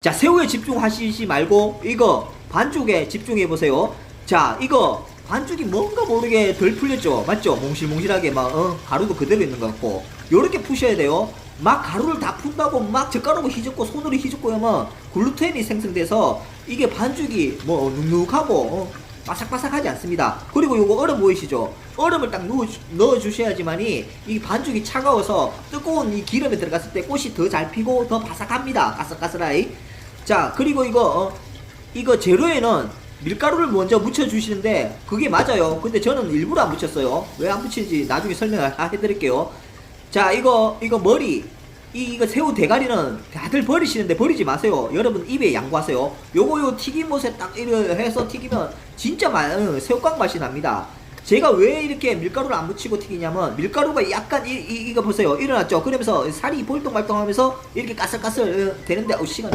자 새우에 집중하시지 말고 이거 반죽에 집중해 보세요. 자 이거 반죽이 뭔가 모르게 덜 풀렸죠, 맞죠? 몽실몽실하게 막 어, 가루도 그대로 있는 것 같고 요렇게 푸셔야 돼요. 막 가루를 다 푼다고 막 젓가락으로 휘젓고 손으로 휘젓고 하면 글루텐이 생성돼서 이게 반죽이 뭐 눅눅하고 어, 바삭바삭하지 않습니다. 그리고 요거 얼음 보이시죠? 얼음을 딱 넣어, 주셔야지만이 이 반죽이 차가워서 뜨거운 이 기름에 들어갔을 때 꽃이 더 잘 피고 더 바삭합니다. 가스가스라이. 자 그리고 이거 어, 이거 재료에는 밀가루를 먼저 묻혀 주시는데 그게 맞아요. 근데 저는 일부러 안 묻혔어요. 왜 안 묻히는지 나중에 설명을 다 해드릴게요. 자 이거 이거 머리 이 이거 새우 대가리는 다들 버리시는데 버리지 마세요. 여러분 입에 양보하세요. 요거 요 튀김옷에 딱 이렇게 해서 튀기면 진짜 맛 어, 새우깡 맛이 납니다. 제가 왜 이렇게 밀가루를 안 묻히고 튀기냐면 밀가루가 약간 이, 이 이거 보세요 일어났죠. 그러면서 살이 볼똥말똥하면서 이렇게 까슬까슬 어, 되는데 어 시간